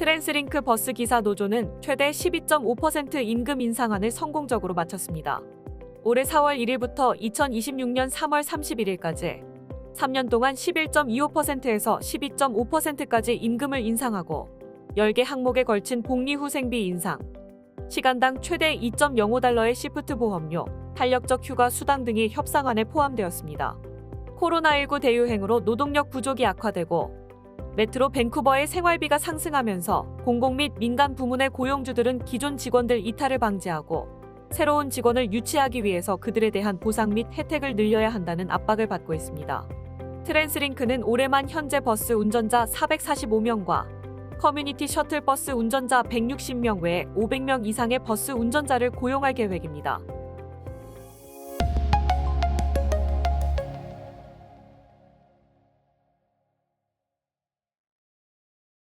트랜스링크 버스 기사 노조는 최대 12.5% 임금 인상안을 성공적으로 마쳤습니다. 올해 4월 1일부터 2026년 3월 31일까지 3년 동안 11.25%에서 12.5%까지 임금을 인상하고 10개 항목에 걸친 복리 후생비 인상, 시간당 최대 2.05달러의 시프트 보험료, 탄력적 휴가 수당 등이 협상안에 포함되었습니다. 코로나19 대유행으로 노동력 부족이 악화되고 메트로 밴쿠버의 생활비가 상승하면서 공공 및 민간 부문의 고용주들은 기존 직원들 이탈을 방지하고 새로운 직원을 유치하기 위해서 그들에 대한 보상 및 혜택을 늘려야 한다는 압박을 받고 있습니다. 트랜스링크는 올해만 현재 버스 운전자 445명과 커뮤니티 셔틀버스 운전자 160명 외에 500명 이상의 버스 운전자를 고용할 계획입니다.